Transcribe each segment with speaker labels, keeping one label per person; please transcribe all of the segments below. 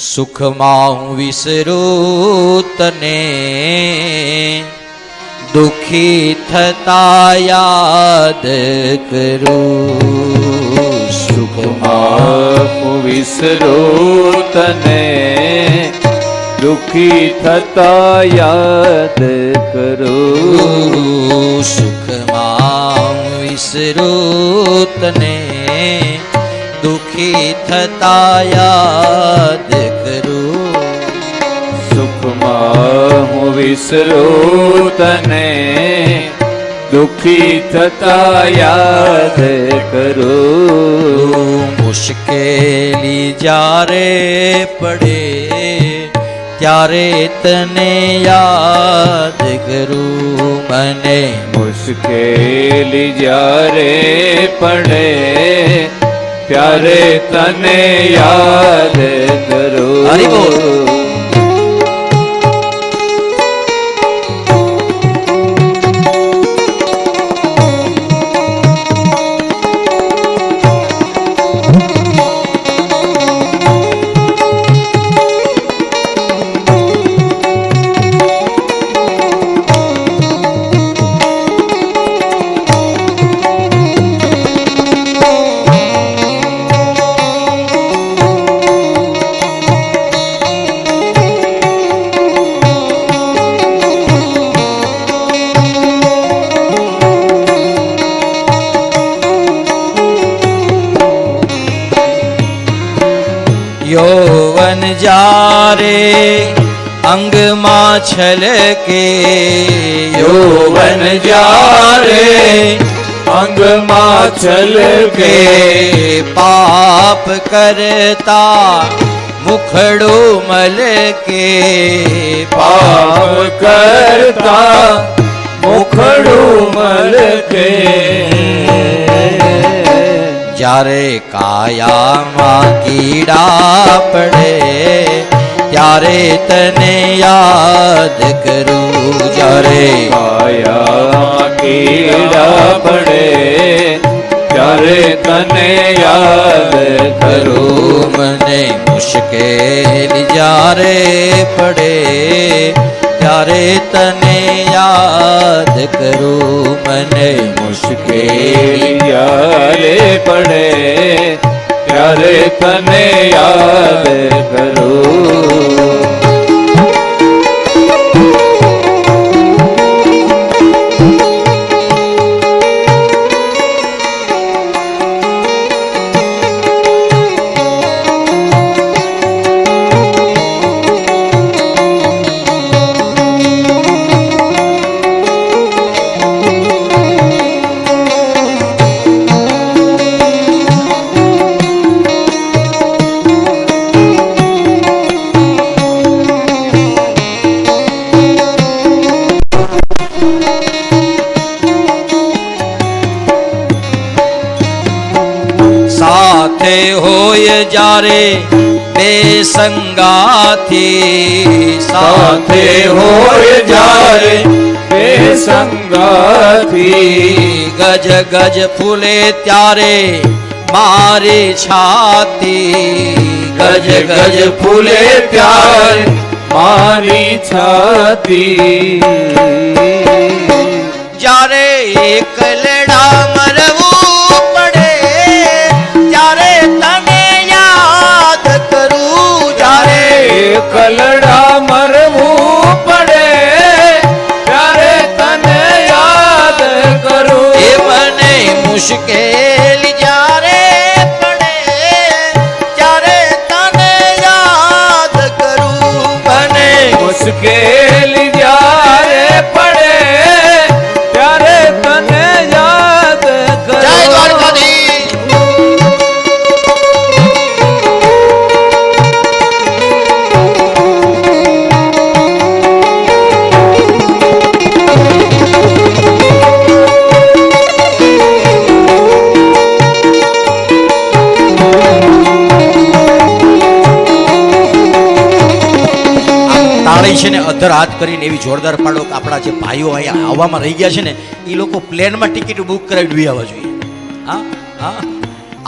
Speaker 1: સુખમાં હું વિસરું તને દુખી થતા યાદ કરું સુખમાં
Speaker 2: હું વિસરું તને દુખી થતા યાદ કરું
Speaker 1: સુખમાં હું વિસરું તને દુખી થતા યાદ કરું
Speaker 2: સુખમાં હું વિસરું તને દુખી થતા યાદ કરું
Speaker 1: મુશ્કેલી જ્યારે પડે ત્યારે તને યાદ કરું મને
Speaker 2: મુશ્કેલી જ્યારે પડે ત્યારે તને યાદ
Speaker 1: હરિ બોલ.
Speaker 2: કરું
Speaker 1: યૌવન જારે અંગમાં છલકે,
Speaker 2: યૌવન જારે અંગમાં છલકે,
Speaker 1: પાપ કરતા મુખડો મલકે,
Speaker 2: પાપ કરતા મુખડો મલકે
Speaker 1: જ્યારે કાયામાં કીડા પડે ત્યારે તને યાદ કરું. જ્યારે
Speaker 2: કાયા કીડા પડે ત્યારે તને યાદ કરું.
Speaker 1: મને મુશ્કેલ જ્યારે પડે ત્યારે તને યાદ કરું. મને
Speaker 2: મુશ્કેલ પડે ત્યારે તને યાદ કરું. सारे बेसंगा थे
Speaker 1: साथे हो जाए बेसंगा थी गज
Speaker 2: गज फूले त्यारे मारे छाती। गज
Speaker 1: गज फूले प्यार मारी छाती। जारे एक लड़ा मरव
Speaker 2: કલડા મરવું પડે ત્યારે તને યાદ કરું.
Speaker 1: એ મને મુશ્કેલ તાળી છે ને, અધર હાથ કરીને એવી જોરદાર પાડો કે આપણા જે ભાઈઓ અહીંયા આવવામાં રહી ગયા છે ને, એ લોકો પ્લેનમાં ટિકિટ બુક કરાવી ડૂબી આવવા જોઈએ. હા હા,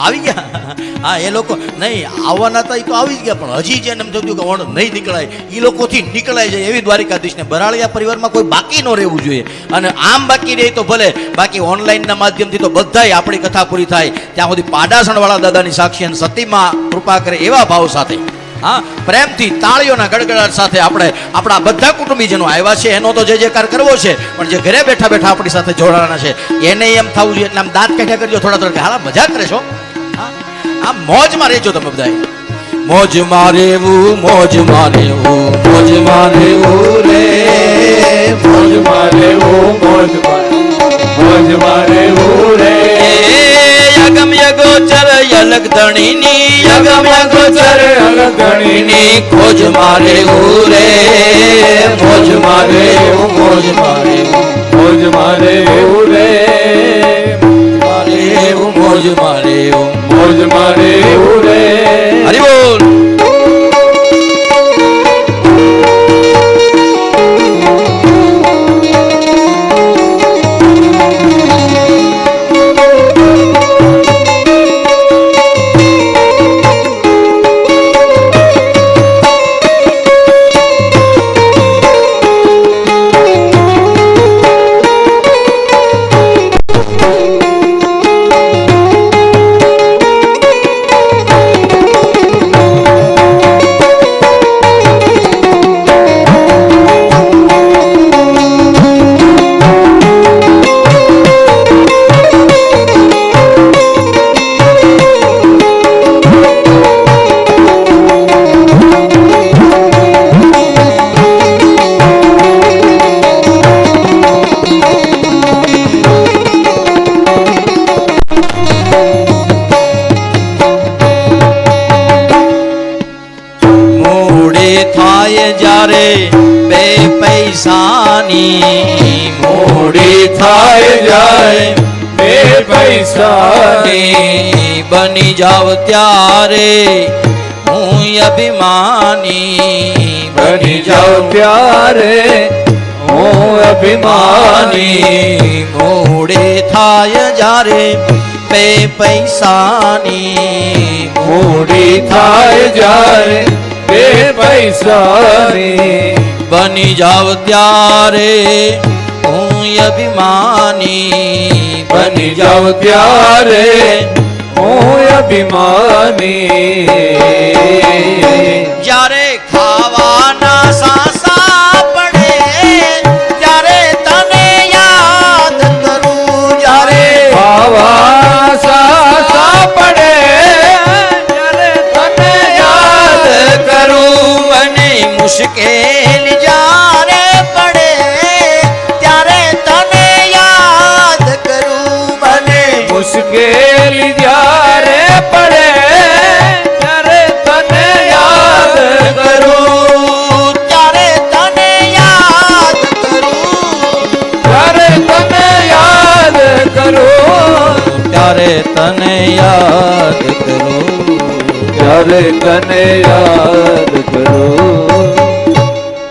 Speaker 1: આવી ગયા? હા, એ લોકો નહીં, આવવાના હતા એ તો આવી જ ગયા, પણ હજી જેને એમ થતું કે ઓણ નહીં નીકળાય, એ લોકોથી નીકળાય જાય એવી દ્વારિકાધીશને બરાળિયા પરિવારમાં કોઈ બાકી ન રહેવું જોઈએ. અને આમ બાકી રહે તો ભલે, બાકી ઓનલાઈનના માધ્યમથી તો બધાય આપણી કથા પૂરી થાય. ત્યાં સુધી પાડાસણવાળા દાદાની સાક્ષી અને સતીમાં કૃપા કરે એવા ભાવ સાથે. હા, પ્રેમથી તાળીઓના ગડગડાટ સાથે આપણે આપણા બધા કુટુંબીજનો આવ્યા છે એનો તો જે જેકાર કરવો છે, પણ જે ઘરે બેઠા બેઠા આપણી સાથે જોડાણા છે, એને એમ થવું જોઈએ. એટલે આમ દાંત કાઢ્યા કરજો થોડા થોડા. હાલા, મજા કરે છો? આ મોજમાં રહેજો તમે બધા મોજમાં મારેવું મોજમાં મારેવું મોજમાં મારેવું રે.
Speaker 2: મોજ મારેવું મોજ મારે
Speaker 1: યલક ધણીની યગમ ગોચર
Speaker 2: અલગ ધણીની
Speaker 1: ખોજ મારે રે મોજ મારે મોજ મારે
Speaker 2: મોજ મારે રે
Speaker 1: પૈસાની મૂડી થાય જાય
Speaker 2: બે પૈસાની
Speaker 1: પૈસાની બની જાવ ત્યારે હું અભિમાની
Speaker 2: બની જાવ ત્યારે હું અભિમાની
Speaker 1: અભિમાની મૂડે થાય જ્યારે બે પૈસાની
Speaker 2: મૂડી થાય જ્યારે બે પૈસાની
Speaker 1: બની જાવ ત્યારે હું અભિમાની
Speaker 2: બની જાવ ત્યારે હું અભિમાની.
Speaker 1: યાદ કરો
Speaker 2: ત્યારે કને યાદ કરું